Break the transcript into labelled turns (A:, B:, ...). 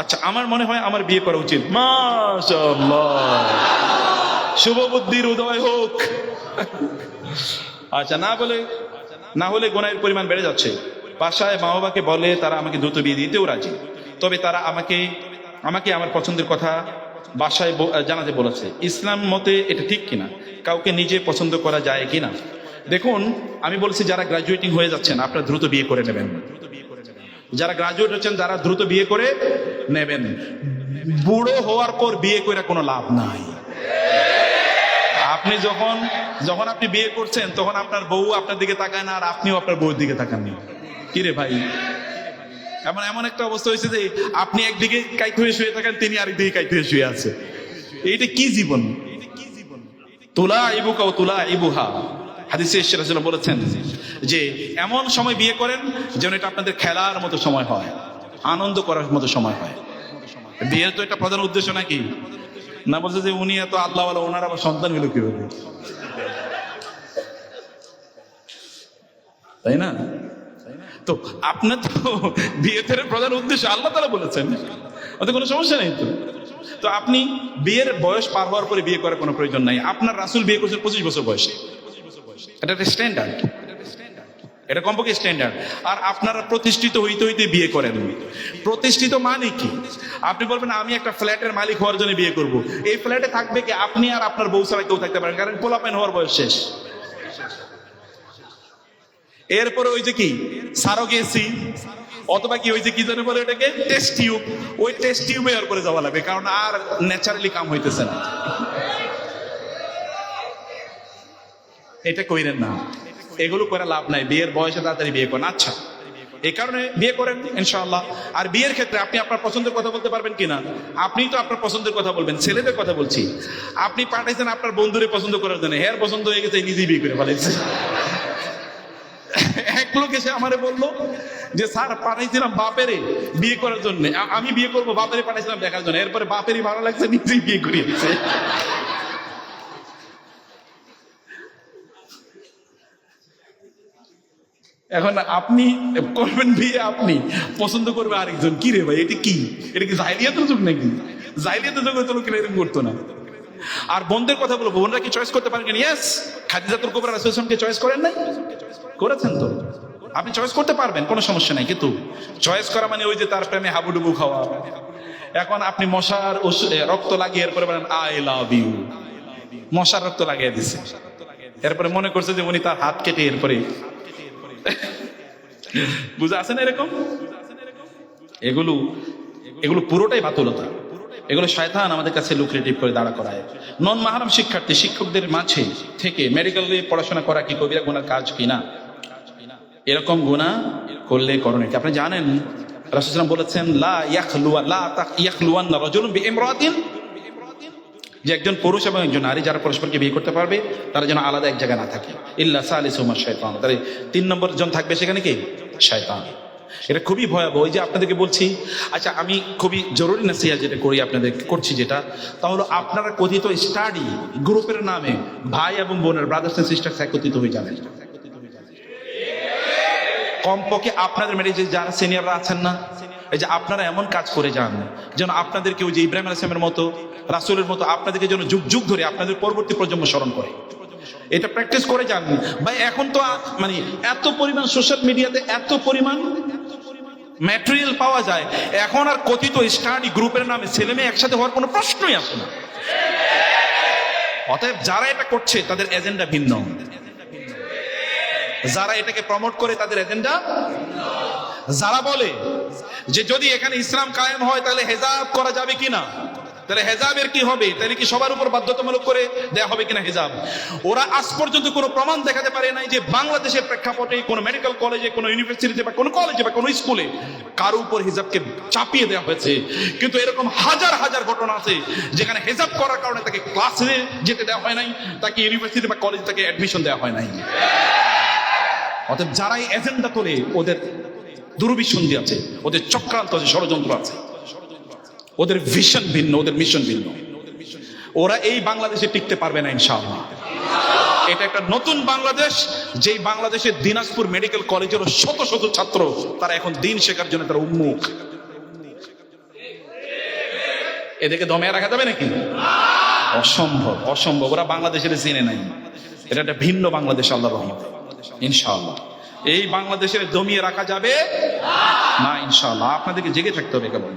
A: আচ্ছা আমার মনে হয় আমার বিয়ে করা উচিত। শুভ বুদ্ধির উদয় হোক। আচ্ছা না বলে, না হলে গোনায়ের পরিমাণ বেড়ে যাচ্ছে। বাসায় মা বাবাকে বলে তারা আমাকে দ্রুত বিয়ে দিতেও রাজি। তবে তারা আমাকে আমাকে আমার পছন্দের কথা বাসায় জানাতে বলেছে। ইসলাম মতে এটা ঠিক কিনা? কাউকে নিজে পছন্দ করা যায় কিনা? দেখুন, আমি বলছি যারা গ্রাজুয়েটিং হয়ে যাচ্ছেন, আপনারা দ্রুত বিয়ে করে নেবেন। যারা গ্রাজুয়েট হচ্ছেন তারা দ্রুত বিয়ে করে নেবেন। বুড়ো হওয়ার পর বিয়ে করে কোনো লাভ নাই। আপনি যখন যখন আপনি বিয়ে করছেন, তখন আপনার বউ আপনার দিকে তাকায় না, আর আপনিও আপনার বউর দিকে তাকান না কি রে ভাই? এমন এমন একটা অবস্থা হয়েছে যে আপনি একদিকে কাইত হয়ে শুয়ে থাকেন, তিনি আরেকদিকে কাইত হয়ে শুয়ে আছে। এইটা কি জীবন? এটা কি জীবন? তুলা ইবুকা তুলা ইবুহা। হাদিসে ইসরাসুল বলেছেন যে, এমন সময় বিয়ে করেন যেন এটা আপনাদের খেলার মতো সময় হয়, আনন্দ করার মতো সময় হয়। বিয়ের তো একটা প্রধান উদ্দেশ্য নাকি? না বলছে যে উনি এত আল্লাহ ওনার আবার সন্তান হলো কীভাবে? তাই না? তো আপনার তো বিয়েতে প্রধান উদ্দেশ্য আল্লাহ তালা বলেছেন। ওতে কোনো সমস্যা নেই তো? তো আপনি বিয়ের বয়স পার হওয়ার পরে বিয়ে করার কোনো প্রয়োজন নাই। আপনার রাসুল বিয়ে করছেন পঁচিশ বছর বয়সে। এটা একটা স্ট্যান্ডার্ড এটা কমপক্ষে স্ট্যান্ডার্ড আর আপনারা প্রতিষ্ঠিত হইতে হইতে বিয়ে করেন। প্রতিষ্ঠিত মানে কি? আপনি বলবেন, আমি একটা ফ্ল্যাটের মালিক হওয়ার জন্য বিয়ে করব। এই ফ্ল্যাটে থাকবে কি আপনি আর আপনার বউ ছাড়া কেউ থাকতে পারেন? কারণ পোলাপাইন হওয়ার বয়স শেষ। এরপরে ওই যে কি? সারোগেসি। অথবা কি ওই যে কি জানে বলে এটাকে টেস্ট টিউব। ওই টেস্ট টিউবে আর করে যাওয়া লাগবে, কারণ আর ন্যাচারালি কাম হইতেছে না। এটা কইরেন না। এগুলো করে লাভ নাই। বিয়ের বয়সে তাড়াতাড়ি বিয়ে করেন। আচ্ছা। এই কারণে বিয়ে করেন, ইনশাআল্লাহ। আর বিয়ের ক্ষেত্রে আপনি আপনার পছন্দের কথা বলতে পারবেন কিনা? আপনি তো আপনার পছন্দের কথা বলবেন, ছেলেদের কথা বলছি। আপনি পাঠাইছেন আপনার বন্ধুরে পছন্দ করার জন্য। হেয়ার পছন্দ হয়ে গেছে নিজেই বিয়ে করে ফেলাইছে। এক লোক এসে আমারে বলল যে, স্যার, পাঠাইছিলাম বাপেরে বিয়ে করার জন্য। আমি বিয়ে করব, বাপেরে পাঠাইছিলাম দেখার জন্য। এরপরে বাপেরই ভালো লাগছে, নিজেই বিয়ে করিয়েছে। এখন আপনি করবেন বিয়ে আপনি, পছন্দ করবে আরেকজন। কি রে ভাই, এটা কি? এটা কি জাইলিয়াতের যুগ নাকি? জাইলিয়াতের যুগে তো লোকেরা এরকম করতো না। আর বোনদের কথা বলব, বোনরা কি চয়েস করতে পারেন ইয়েস খাদিজাতুল কুবরা রাসূলকে চয়েস করেন নাই? করেছেন তো। আপনি চয়েস করতে পারবেন, কোনো সমস্যা নাই। কিন্তু চয়েস করা মানে ওই যে তার প্রেমে হাবুডুবু খাওয়া। এখন আপনি মশার রক্ত লাগিয়ে এরপরে বলেন আই লাভ ইউ মশার রক্ত লাগিয়ে দিছে। এরপরে মনে করছে যে উনি তার হাত কেটে এরপরে বুঝে আছে না এরকম? এগুলো এগুলো পুরোটাই বাতুলতা। এগুলো শয়তান আমাদের কাছে লুক্রেটিভ করে দাঁড়া করায়। নন মাহারাম শিক্ষার্থী, শিক্ষকদের মাঝে থেকে মেডিকেল পড়াশোনা করা কি কবিরা গুনার কাজ কিনা এরকম গুণা করলে করণীয় কি? আপনি জানেন রাসূলুল্লাহ বলেছেন, লা ইয়াখলুয়া, লা ইয়াখলুয়ান রাজুলুন বিইমরাতিন যে একজন পুরুষ এবং একজন নারী যারা পরস্পরকে বিয়ে করতে পারবে, তারা যেন আলাদা এক জায়গায় না থাকে। ইল্লা সালিসুমা শয়তান তাহলে তিন নম্বর জন থাকবে সেখানে কি? শয়তান এটা খুবই ভয়াবহ। যে আপনাদেরকে বলছি আচ্ছা আমি খুবই জরুরি নাসিহা যেটা করি আপনাদের, করছি যেটা, তা হলো আপনারা কথিত স্টাডি গ্রুপের নামে ভাই এবং বোনের ব্রাদার্স এন্ড সিস্টার্স একত্রিত হয়ে যাবেন। কমপক্ষে আপনাদের যে যারা সিনিয়ররা আছেন না এই যে আপনারা এমন কাজ করে যান, যেন আপনাদেরকে ওই যে ইব্রাহিম আলাইসলামের মতো, রাসূলের মতো আপনাদেরকে যেন যুগ যুগ ধরে আপনাদের পরবর্তী প্রজন্ম স্মরণ করে। এটা প্র্যাকটিস করে যান। ভাই, এখন তো মানে এত পরিমাণ সোশ্যাল মিডিয়াতে এত পরিমাণ ম্যাটেরিয়াল পাওয়া যায়। এখন আর কথিত স্টাডি গ্রুপের নামে ছেলে মেয়ে একসাথে হওয়ার কোনো প্রশ্নই আসে না। অতএব যারা এটা করছে, তাদের এজেন্ডা ভিন্ন। যারা এটাকে প্রমোট করে, তাদের এজেন্ডা যারা বলে যে যদি এখানে ইসলাম কায়েম হয়, তাহলে হেজাব করা যাবে কিনা? তাহলে হেজাবের কি হবে? তাহলে কি সবার উপর বাধ্যতামূলক করে দেয়া হবে কিনা হেজাব? ওরা আজ পর্যন্ত কোনো প্রমাণ দেখাতে পারে নাই যে বাংলাদেশের প্রেক্ষাপটে কোনো মেডিকেল কলেজে কোনো ইউনিভার্সিটিতে বা কোনো কলেজে বা কোনো স্কুলে কারও উপর হিজাবকে চাপিয়ে দেওয়া হয়েছে। কিন্তু এরকম হাজার হাজার ঘটনা আছে যেখানে হেজাব করার কারণে তাকে ক্লাসে যেতে দেওয়া হয় নাই, তাকে ইউনিভার্সিটি বা কলেজে তাকে অ্যাডমিশন দেওয়া হয় নাই। অতএব যারাই এজেন্ডা তোলে, ওদের দুর্বিসন্ধি আছে, ওদের চক্রান্ত আছে, ষড়যন্ত্র আছে। ওদের ভিশন ভিন্ন, ওদের মিশন ভিন্ন। ওরা এই বাংলাদেশে টিকতে পারবে না, ইনশাআল্লাহ। এটা একটা নতুন বাংলাদেশ, যেই বাংলাদেশের দিনাজপুর মেডিকেল কলেজের শত শত ছাত্র, তারা এখন দিন শেখার জন্য তারা উন্মুখ। এদেরকে দমে রাখা যাবে নাকি? অসম্ভব অসম্ভব। ওরা বাংলাদেশের জেনে নাই। এটা একটা ভিন্ন বাংলাদেশ আল্লাহ রহমত। ইনশাআল্লাহ। এই বাংলাদেশের দমিয়ে রাখা যাবে? না ইনশাল্লাহ আপনাদেরকে জেগে থাকতে হবে কেবল।